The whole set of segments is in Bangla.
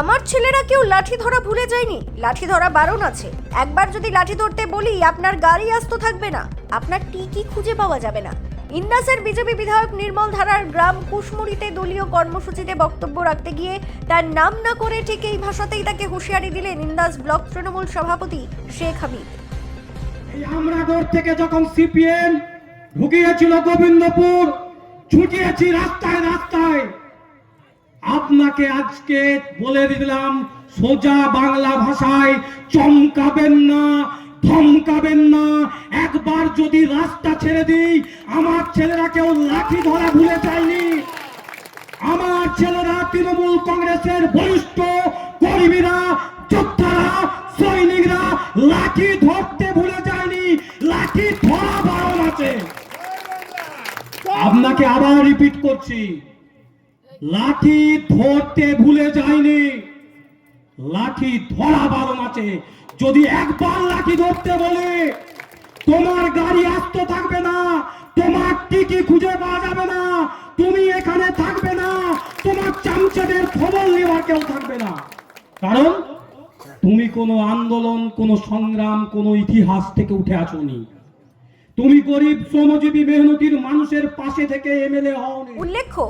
আমার ছেলেরা কেউ লাঠি ধরা ভুলে যায়নি। লাঠি ধরা বারণ আছে। একবার যদি লাঠি ধরতে বলি, আপনার গাড়ি আস্ত থাকবে না। আপনার টিকি খুঁজে পাওয়া যাবে না। ইন্দাসের বিজেপি বিধায়ক নির্মল ধারার গ্রাম কুশমুড়িতে দলীয় কর্মসূচিতে বক্তব্য রাখতে গিয়ে তার নাম না করে ঠিক এই ভাষাতেই তাকে হুঁশিয়ারি দিলেন ইন্দাস ব্লক তৃণমূল সভাপতি শেখ হামিদ। এই আমরাগড় থেকে যখন সিপিএম ঢুকিয়েছিল গোবিন্দপুর, ছুটিয়েছি রাস্তায় রাস্তায়। আপনাকে আজকে বলে দিলাম, সোজা বাংলা ভাষায় চমকাবেন না, ধমকাবেন না। একবার যদি রাস্তা ছেড়ে দিই, আমার ছেলেরা কেউ লাঠি ধরা ভুলে যায়নি। আমার ছেলেরা তৃণমূল কংগ্রেসের বরিষ্ঠ কর্মীরা, যোদ্ধারা, সৈনিকরা লাঠি ধরতে ভুলে যায়নি, লাঠি ধরা বারণ আছে। আপনাকে আবার রিপিট করছি লাঠি ধরতে ভুলে যায়নি। লাঠি ধরা বারণ আছে। যদি একবার লাঠি ধরতে বলে, তোমার গাড়ি আসতে থাকবে না, তোমার টিকি খুঁজে পাওয়া যাবে না, তুমি এখানে থাকবে না, তোমার চামচাদের খবর নেওয়ার কেউ থাকবে না। কারণ তুমি কোনো আন্দোলন, কোনো সংগ্রাম, কোনো ইতিহাস থেকে উঠে আসোনি। তুমি গরিব, শ্রমজীবী, মেহনতির মানুষের পাশে থেকে এমএলএ হওনি। উল্লেখ্য,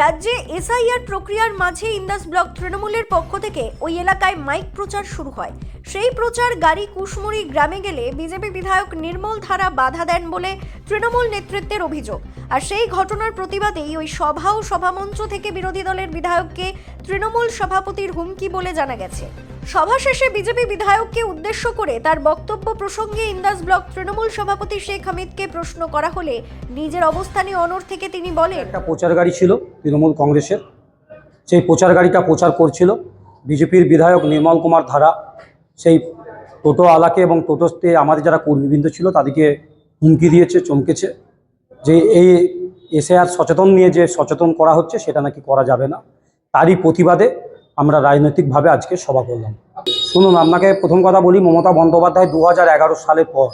রাজ্যে এসআইআর প্রক্রিয়ার মাঝে ইন্দাস ব্লক তৃণমূলের পক্ষ থেকে ওই এলাকায় মাইক প্রচার শুরু হয়। সেই প্রচার গাড়ি কুশমুড়ি গ্রামে গেলে বিজেপি বিধায়ক নির্মল ধারা বাধা দেন বলে তৃণমূল নেতৃত্বের অভিযোগ। আর সেই ঘটনার প্রতিবাদেই ওই সভা ও সভামঞ্চ থেকে বিরোধী দলের বিধায়ককে তৃণমূল সভাপতির হুমকি বলে জানা গেছে। সভা শেষে বিজেপি বিধায়ককে উদ্দেশ্য করে তার বক্তব্য প্রসঙ্গে ইন্দাস ব্লক তৃণমূল সভাপতি শেখ হামিদকে প্রশ্ন করা হলে নিজের অবস্থানে অনর থেকে তিনি বলেন, একটা প্রচার গাড়ি ছিল তৃণমূল কংগ্রেসের। সেই প্রচার গাড়িটা প্রচার করছিল। বিজেপির বিধায়ক নির্মল কুমার ধারা সেই টোটো আলাকে এবং টোটোতে আমাদের যারা কর্মীবৃন্দ ছিল তাদেরকে হুমকি দিয়েছে, চমকেছে। যে এই এসে আর সচেতন নিয়ে যে সচেতন করা হচ্ছে, সেটা নাকি করা যাবে না। তারই প্রতিবাদে আমরা রাজনৈতিকভাবে আজকে সভা করলাম। শুনুন, আপনাকে প্রথম কথা বলি, মমতা বন্দ্যোপাধ্যায় দু হাজার এগারো সালের পর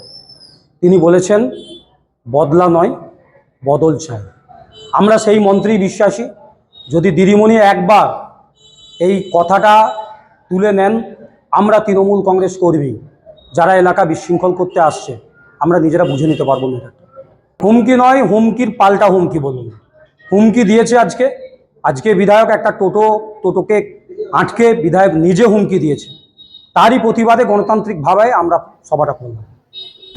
তিনি বলেছেন, বদলা নয়, বদল চাই। আমরা সেই মন্ত্রী বিশ্বাসী, যদি দিদিমণি একবার এই কথাটা তুলে নেন, আমরা তৃণমূল কংগ্রেস কর্মী যারা এলাকা বিশৃঙ্খল করতে আসছে, আমরা নিজেরা বুঝে নিতে পারব না হুমকি নয়, হুমকির পাল্টা হুমকি বলুন। হুমকি দিয়েছে আজকে আজকে বিধায়ক একটা টোটো টোটোকে আটকে বিধায়ক নিজে হুমকি দিয়েছে। তারই প্রতিবাদে গণতান্ত্রিকভাবে আমরা সভাটা করলাম।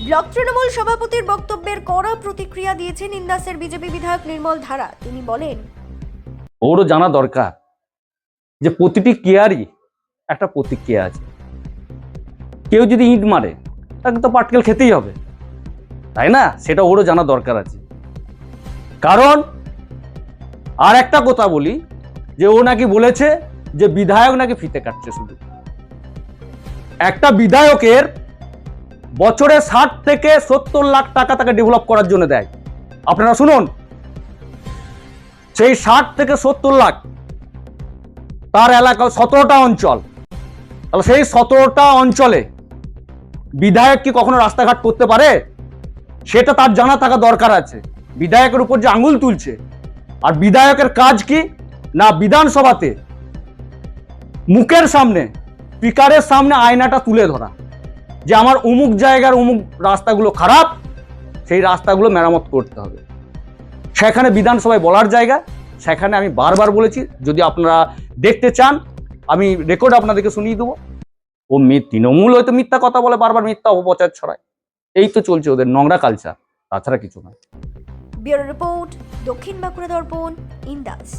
ব্লক তৃণমূল সভাপতির বক্তব্যের কড়া প্রতিক্রিয়া দিয়েছেন ইন্দাসের বিজেপি বিধায়ক নির্মল ধারা। তিনি বলেন ওরও জানা দরকার যে প্রতিটি কেয়ারই একটা প্রতিক্রিয়া আছে। কেউ যদি ইট মারে তাকে তো পাটকেল খেতেই হবে। তাই না? সেটা ওরও জানা দরকার আছে। কারণ আর একটা কথা বলি, যে ও নাকি বলেছে যে বিধায়ক নাকি ফিতে কাটছে শুধু। একটা বিধায়কের বছরে ষাট থেকে সত্তর লাখ টাকা তাকে ডেভেলপ করার জন্য দেয়। আপনারা শুনুন, সেই ষাট থেকে সত্তর লাখ তার এলাকা সতেরোটা অঞ্চল। তাহলে সেই সতেরোটা অঞ্চলে বিধায়ক কি কখনো রাস্তাঘাট করতে পারে? সেটা তার জানা থাকা দরকার আছে। বিধায়কের উপর যে আঙুল তুলছে আর বিধায়কের কাজ কি? না, বিধানসভাতে মুখের সামনে, স্পিকারের সামনে আয়নাটা তুলে ধরা। যে আমার অমুক জায়গার অমুক রাস্তাগুলো খারাপ, সেই রাস্তাগুলো মেরামত করতে হবে। সেখানে বিধানসভায় বলার জায়গা, সেখানে আমি বারবার বলেছি, যদি আপনারা দেখতে চান, আমি রেকর্ড আপনাদেরকে শুনিয়ে দেবো। ও তৃণমূল হয়তো মিথ্যা কথা বলে, বারবার মিথ্যা অপপ্রচার ছড়ায়। এই তো চলছে ওদের নোংরা কালচার তাছাড়া কিছু নয়। রিপোর্ট। দক্ষিণ বাঁকুড়া দর্পণ ইন্দাস।